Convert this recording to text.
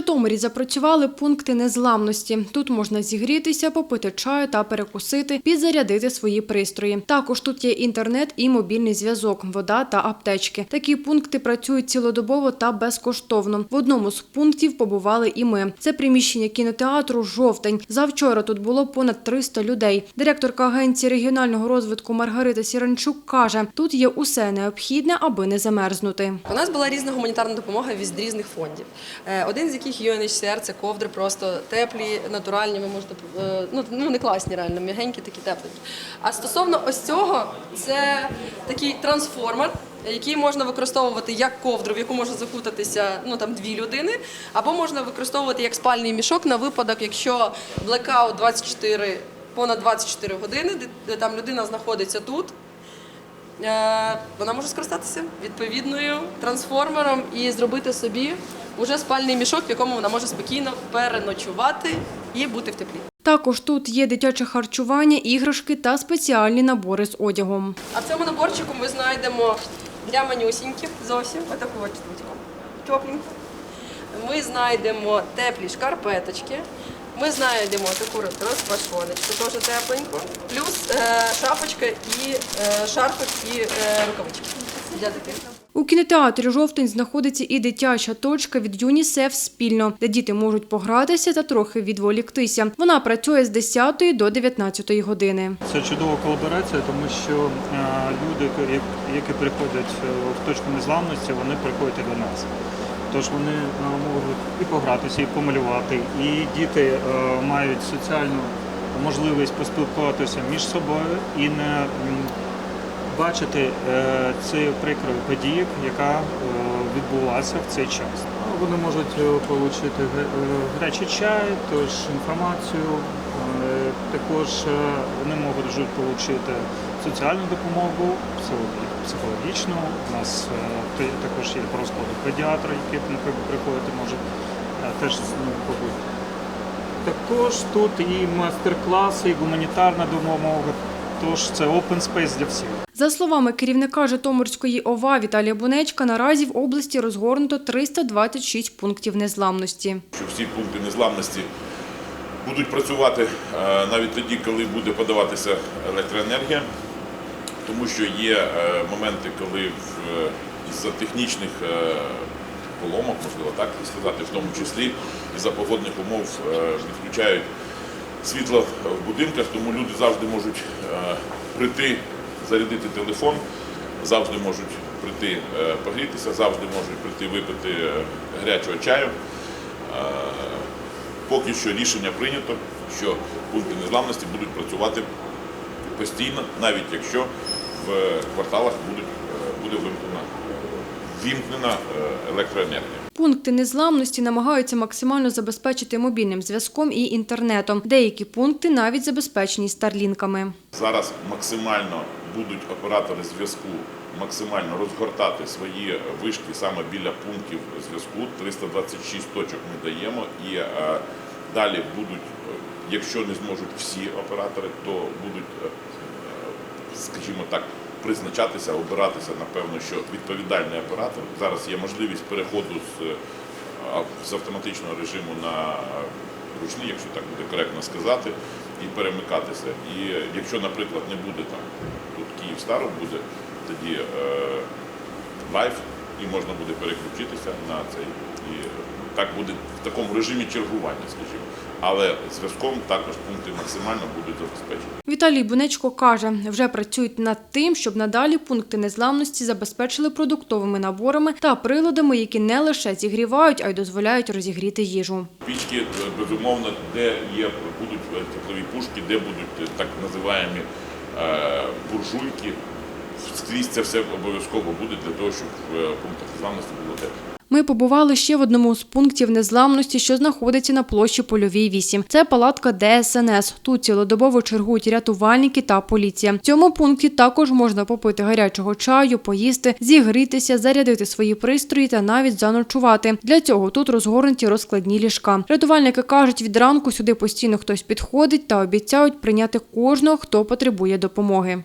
Житомирі запрацювали пункти незламності. Тут можна зігрітися, попити чаю та перекусити, підзарядити свої пристрої. Також тут є інтернет і мобільний зв'язок, вода та аптечки. Такі пункти працюють цілодобово та безкоштовно. В одному з пунктів побували і ми. Це приміщення кінотеатру Жовтень. Завчора тут було понад 300 людей. Директорка агенції регіонального розвитку Маргарита Сіранчук каже: тут є усе необхідне, аби не замерзнути. У нас була різна гуманітарна допомога від різних фондів. Е, Один з яких UNHCR, це ковдри просто теплі, натуральні. Ви можете е, ну, ну не класні, реально, м'ягенькі, такі тепленькі. А стосовно ось цього, це такий трансформер. Який можна використовувати як ковдру, в яку може закутатися ну там дві людини, або можна використовувати як спальний мішок на випадок, якщо блекаут 24, понад 24 години, де- там людина знаходиться тут, вона може скористатися відповідною трансформером і зробити собі уже спальний мішок, в якому вона може спокійно переночувати і бути в теплі. Також тут є дитяче харчування, іграшки та спеціальні набори з одягом. А в цьому наборчику ми знайдемо для манюсіньких зовсім отаку от. Тепленьку. Ми знайдемо теплі шкарпеточки. Ми знайдемо таку розпашоночку, теж тепленьку. Плюс е, шапочка і е, шарфик і е, рукавички для дитини. У кінотеатрі Жовтень знаходиться і дитяча точка від ЮНІСЕФ спільно, де діти можуть погратися та трохи відволіктися. Вона працює з 10 до 19 години. Це чудова колаборація, тому що е, люди, як- які приходять е, в точку незламності, вони приходять до нас. Тож вони можуть і погратися, і помалювати, і діти е, мають соціальну можливість поспілкуватися між собою і не бачити е, цієї прикрої події, яка е, відбулася в цей час. Вони можуть отримати гарячий чай, тож інформацію. Також вони можуть отримати соціальну допомогу, в психо- психологічну. У нас е, також є по розкладу педіатра, який ну, приходити може е, теж з ним побути. Також тут і майстер-класи, і гуманітарна допомога. Тож це open space для всіх. За словами керівника Житомирської ОВА Віталія Бунечка, наразі в області розгорнуто 326 пунктів незламності. що всі пункти незламності будуть працювати е, навіть тоді, коли буде подаватися електроенергія, тому що є е, моменти, коли е, із-за технічних е, поломок, можливо так сказати, в тому числі із-за погодних умов відключають світло в будинках, тому люди завжди можуть прийти, зарядити телефон, завжди можуть прийти погрітися, завжди можуть прийти випити гарячого чаю. Поки що рішення прийнято, що пункти незламності будуть працювати постійно, навіть якщо в кварталах будуть, е, буде вимкнена, вімкнена е, електроенергія. Пункти незламності намагаються максимально забезпечити мобільним зв'язком і інтернетом. Деякі пункти навіть забезпечені старлінками. Зараз максимально будуть оператори зв'язку максимально розгортати свої вишки саме біля пунктів зв'язку. 326 точок ми даємо і е, далі будуть, якщо не зможуть всі оператори, то будуть, скажімо так, призначатися, обиратися, напевно, що відповідальний оператор. Зараз є можливість переходу з, е, з автоматичного режиму на ручний, якщо так буде коректно сказати, і перемикатися. І якщо, наприклад, не буде там тут Київ Старо буде, тоді е, лайф, і можна буде переключитися на цей. І так буде в такому режимі чергування, скажімо. Але зв'язком також пункти максимально будуть забезпечені. Віталій Бунечко каже, вже працюють над тим, щоб надалі пункти незламності забезпечили продуктовими наборами та приладами, які не лише зігрівають, а й дозволяють розігріти їжу. Пічки, е, безумовно, де є, будуть е, теплові пушки, де будуть е, так називаємо е, буржуйки. Скрізь це все обов'язково буде для того, щоб в е, пунктах незламності було тепло. Ми побували ще в одному з пунктів незламності, що знаходиться на площі Польовій 8. Це палатка ДСНС. Тут цілодобово чергують рятувальники та поліція. В цьому пункті також можна попити гарячого чаю, поїсти, зігрітися, зарядити свої пристрої та навіть заночувати. Для цього тут розгорнуті розкладні ліжка. Рятувальники кажуть, від ранку сюди постійно хтось підходить та обіцяють прийняти кожного, хто потребує допомоги.